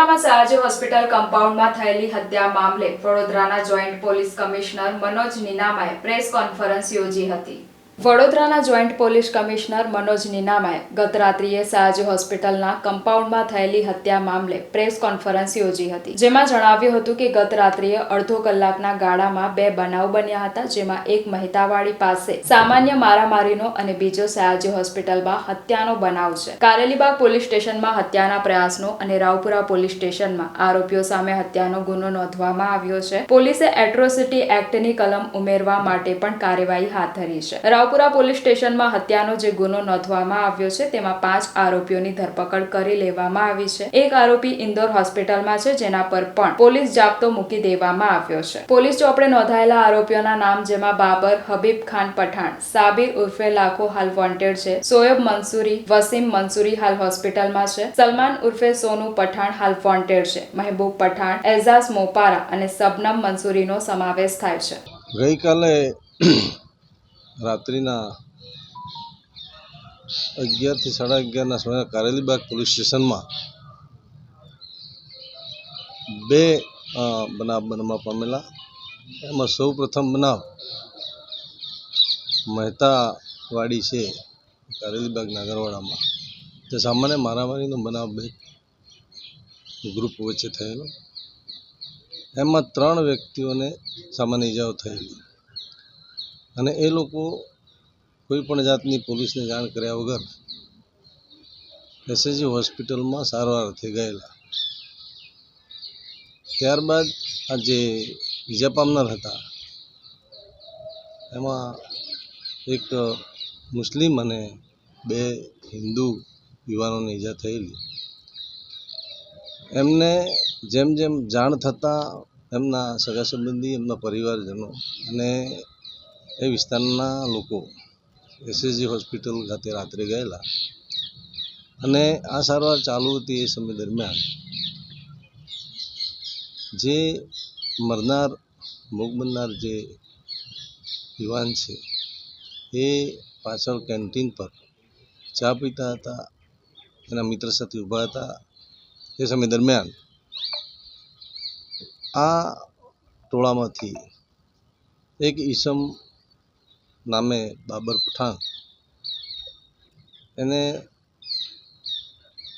વડોદરામાં સયાજી હોસ્પિટલ કમ્પાઉન્ડમાં થયેલી હત્યા મામલે વડોદરાના જોઈન્ટ પોલીસ કમિશનર મનોજ નીનામાએ પ્રેસ કોન્ફરન્સ યોજી હતી. વડોદરાના જોઈન્ટ પોલીસ કમિશનર મનોજ નીનામાએ ગત રાત્રિએ સયાજી હોસ્પિટલના કમ્પાઉન્ડમાં થયેલી હત્યા મામલે પ્રેસ કોન્ફરન્સ યોજી હતી. જેમાં જણાવ્યું હતું કે ગત રાત્રિએ અડધો કલાકના ગાળામાં બે બનાવ બન્યા હતા, જેમાં એક મહેતાવાડી પાસે સામાન્ય મારામારીનો અને બીજો સયાજી હોસ્પિટલમાં હત્યાનો બનાવ છે. કારેલીબાગ પોલીસ સ્ટેશનમાં હત્યાના પ્રયાસનો અને રાવપુરા પોલીસ સ્ટેશનમાં આરોપીઓ સામે હત્યાનો ગુનો નોંધવામાં આવ્યો છે. પોલીસે એટ્રોસિટી એક્ટની કલમ ઉમેરવા માટે પણ કાર્યવાહી હાથ ધરી છે. રાવપુરા પોલીસ સ્ટેશનમાં હત્યાનો જે ગુનો નોંધવામાં આવ્યો છે, તેમાં પાંચ આરોપીઓની ધરપકડ કરી લેવામાં આવી છે. એક આરોપી ઇન્દોર હોસ્પિટલમાં છે, જેના પર પણ પોલીસ જાપ્તો મૂકી દેવામાં આવ્યો છે. પોલીસ ચોપડે નોંધાયેલા આરોપીઓના નામ જેમાં બાબર, હબીબ ખાન પઠાણ, સાબિર ઉર્ફે લાખો હાલ વોન્ટેડ છે, સોયબ મંસૂરી, વસીમ મંસૂરી હાલ હોસ્પિટલમાં છે, સલમાન ઉર્ફે સોનુ પઠાણ હાલ વોન્ટેડ છે, મહેબૂબ પઠાણ, એઝાઝ મોપારા અને સબનમ મંસૂરીનો સમાવેશ થાય છે. ગઈકાલે રાત્રિના અગિયારથી સાડા અગિયારના સમયે કારેલીબાગ પોલીસ સ્ટેશનમાં બે બનાવ બનવા પામેલા. એમાં સૌ પ્રથમ બનાવ મહેતાવાડી છે કારેલીબાગ નાગરવાડામાં. તે સામાન્ય મારામારીનો બનાવ બે ગ્રુપ વચ્ચે થયેલો. એમાં ત્રણ વ્યક્તિઓને સામાન્ય ઇજાઓ થયેલી. અને એ લોકો કોઈ પણ જાતની પોલીસને જાણ કર્યા વગર એસએજી હોસ્પિટલમાં સારવાર થઈ ગયેલા. ત્યારબાદ આ જે ઈજા પામનાર હતા, એમાં એક મુસ્લિમ અને બે હિન્દુ યુવાનોને ઈજા થયેલી. એમને જેમ જેમ જાણ થતાં એમના સગા સંબંધી, એમના પરિવારજનો અને એ વિસ્તારના લોકો એસએસજી હોસ્પિટલ ખાતે રાત્રે ગયેલા. અને આ સારવાર ચાલુ હતી એ સમય દરમિયાન. જે મરનાર, ભોગ બનનાર જે યુવાન છે, એ પાછળ કેન્ટીન પર ચા પીતા હતા, એના મિત્ર સાથે ઊભા હતા. એ સમય દરમિયાન આ ટોળામાંથી એક ઈસમ નામે બાબર પઠાણ. એને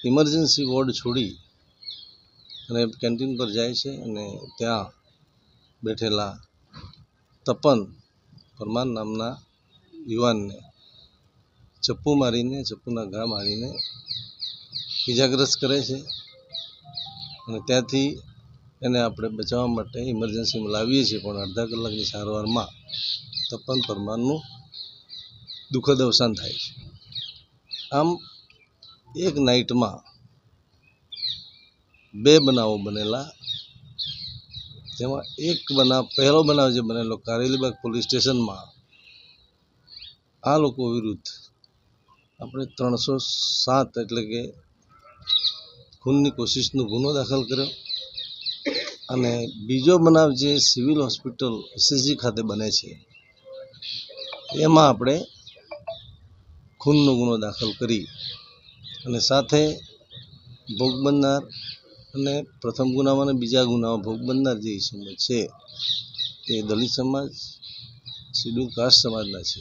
ઇમરજન્સી વોર્ડ છોડી અને કેન્ટીન પર જાય છે અને ત્યાં બેઠેલા તપન પરમાર નામના યુવાનને ચપ્પુ મારીને, ચપ્પુના ઘા મારીને ઇજાગ્રસ્ત કરે છે અને ત્યાંથી એને આપણે બચાવવા માટે ઇમરજન્સીમાં લાવીએ છીએ પણ અડધા કલાકની સારવારમાં તપન પરમારનું દુઃખદ અવસાન થાય છે. આમ એક નાઇટમાં બે બનાવો બનેલા. તેમાં એક બનાવ, પહેલો બનાવ જે બનેલો કારેલીબાગ પોલીસ સ્ટેશનમાં, આ લોકો વિરુદ્ધ આપણે ત્રણસો સાત એટલે કે ખૂનની કોશિશનો ગુનો દાખલ કર્યો. અને બીજો બનાવ જે સિવિલ હોસ્પિટલ એસએસજી ખાતે બને છે એમાં આપણે ખૂનનો ગુનો દાખલ કરી અને સાથે ભોગ બનનાર અને પ્રથમ ગુનામાં અને બીજા ગુનામાં ભોગ બનનાર જે ઇસમો છે એ દલિત સમાજ શિડ્યુલ કાસ્ટ સમાજના છે.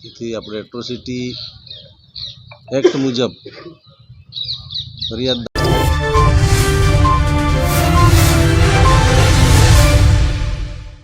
તેથી આપણે એટ્રોસિટી એક્ટ મુજબ ફરિયાદ